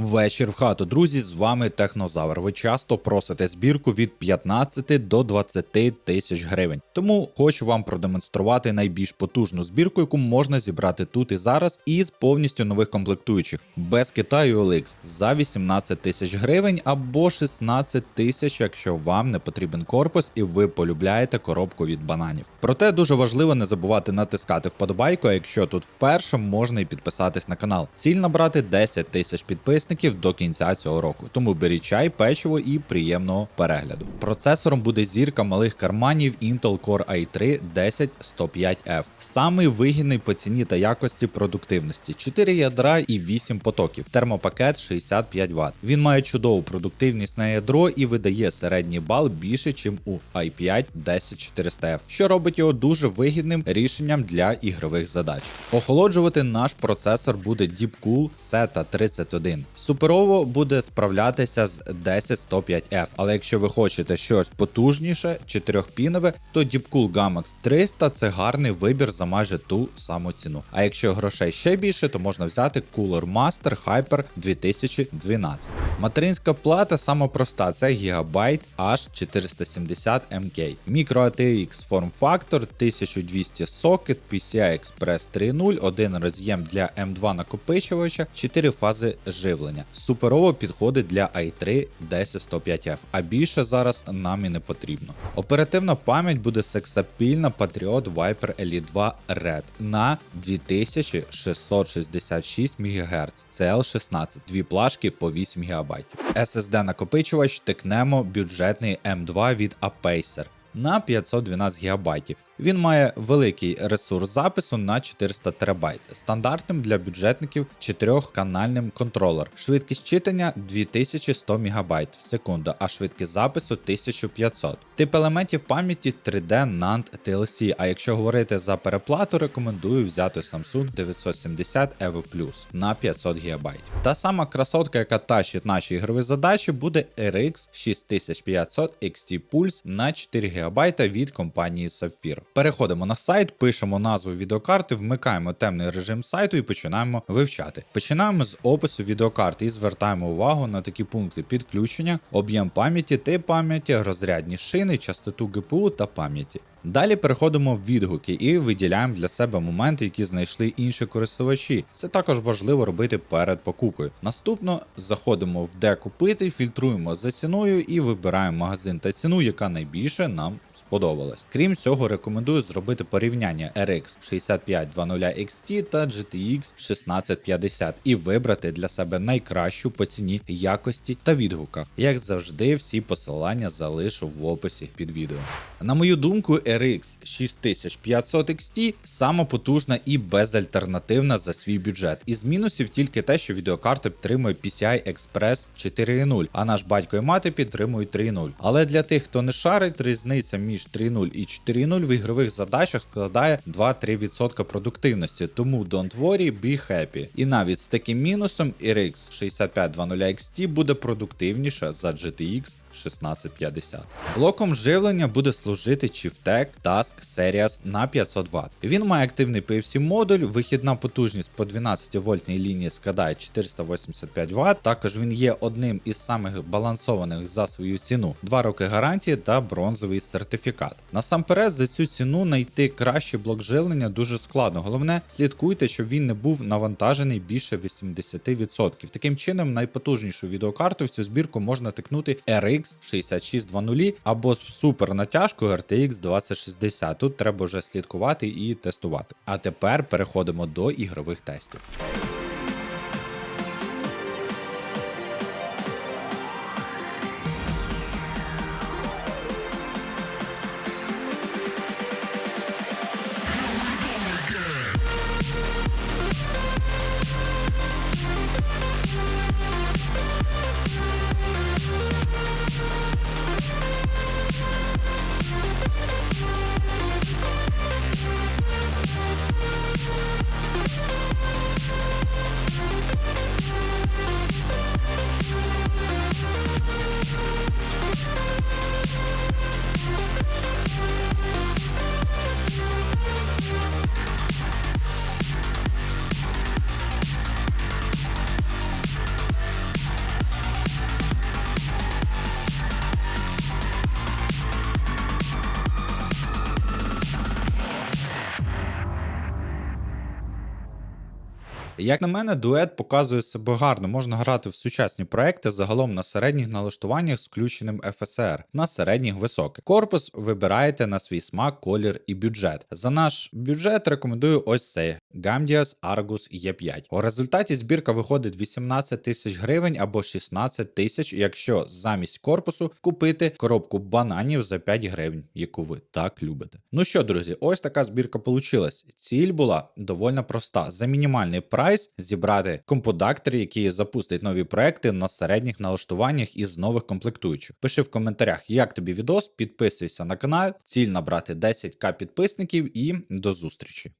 Вечір в хату, друзі, з вами Технозавр. Ви часто просите збірку від 15 до 20 тисяч гривень. Тому хочу вам продемонструвати найбільш потужну збірку, яку можна зібрати тут і зараз, із повністю нових комплектуючих, без Китаю OLX за 18 тисяч гривень або 16 тисяч, якщо вам не потрібен корпус і ви полюбляєте коробку від бананів. Проте дуже важливо не забувати натискати вподобайку, а якщо тут вперше можна і підписатись на канал. Ціль набрати 10 тисяч підписників до кінця цього року. Тому беріть чай, печиво і приємного перегляду. Процесором буде зірка малих карманів Intel Core i3 10105F. Самий вигідний по ціні та якості продуктивності. 4 ядра і 8 потоків. Термопакет 65 Вт. Він має чудову продуктивність на ядро і видає середній бал більше, ніж у i5 10400F, що робить його дуже вигідним рішенням для ігрових задач. Охолоджувати наш процесор буде Deepcool SETA 31. Суперово буде справлятися з 10105F, але якщо ви хочете щось потужніше, 4-пінове, то Deepcool Gamax 300 це гарний вибір за майже ту саму ціну. А якщо грошей ще більше, то можна взяти Cooler Master Hyper 2012. Материнська плата сама проста, це Gigabyte H470 MK. Micro ATX Form Factor 1200 сокет, PCI Express 3.0, один роз'єм для M2 накопичувача, 4 фази живлення. Суперово підходить для i3 10105F, а більше зараз нам і не потрібно. Оперативна пам'ять буде сексапільна Patriot Viper Elite 2 Red на 2666 МГц, CL16, дві плашки по 8 ГБ. SSD накопичувач тикнемо бюджетний M2 від Apacer на 512 ГБ. Він має великий ресурс запису на 400 ТБ, стандартним для бюджетників 4-канальним контролер. Швидкість читання 2100 МБ в секунду, а швидкість запису 1500. Тип елементів пам'яті 3D NAND TLC, а якщо говорити за переплату, рекомендую взяти Samsung 970 EVO Plus на 500 ГБ. Та сама красотка, яка тащить наші ігрові задачі, буде RX 6500 XT Pulse на 4 ГБ від компанії Sapphire. Переходимо на сайт, пишемо назву відеокарти, вмикаємо темний режим сайту і починаємо вивчати. Починаємо з опису відеокарти і звертаємо увагу на такі пункти підключення, об'єм пам'яті, тип пам'яті, розрядні шини, частоту ГПУ та пам'яті. Далі переходимо в відгуки і виділяємо для себе моменти, які знайшли інші користувачі. Це також важливо робити перед покупкою. Наступно заходимо в де купити, фільтруємо за ціною і вибираємо магазин та ціну, яка найбільше нам сподобалась. Крім цього, рекомендую зробити порівняння RX 6520 XT та GTX 1650 і вибрати для себе найкращу по ціні якості та відгуках. Як завжди, всі посилання залишу в описі під відео. На мою думку, RX 6500 XT сама потужна і безальтернативна за свій бюджет. Із мінусів тільки те, що відеокарта підтримує PCI Express 4.0, а наш батько і мати підтримують 3.0. Але для тих, хто не шарить, різниця між 3.0 і 4.0 в ігрових задачах складає 2-3% продуктивності, тому don't worry, be happy. І навіть з таким мінусом RX 6520 XT буде продуктивніша за GTX 1650. Блоком живлення буде служити Chieftec Task Series на 500 Вт. Він має активний PFC модуль, вихідна потужність по 12 вольтній лінії складає 485 Вт. Також він є одним із самих балансованих за свою ціну. 2 роки гарантії та бронзовий сертифікат. Насамперед, за цю ціну знайти кращий блок живлення дуже складно. Головне, слідкуйте, щоб він не був навантажений більше 80%. Таким чином, найпотужнішу відеокарту в цю збірку можна тикнути RX 6620 або з супер натяжкою RTX 2060. Тут треба вже слідкувати і тестувати. А тепер переходимо до ігрових тестів. Як на мене, дует показує себе гарно. Можна грати в сучасні проекти загалом на середніх налаштуваннях з включеним FSR, на середніх високих. Корпус вибираєте на свій смак, колір і бюджет. За наш бюджет рекомендую ось цей Gamdias Argus E5. У результаті збірка виходить 18 тисяч гривень або 16 тисяч, якщо замість корпусу купити коробку бананів за 5 гривень, яку ви так любите. Ну що, друзі, ось така збірка получилась. Ціль була довольно проста: за мінімальний прайс зібрати компудактор, який запустить нові проекти на середніх налаштуваннях із нових комплектуючих. Пиши в коментарях, як тобі відос, підписуйся на канал. Ціль набрати 10к підписників і до зустрічі.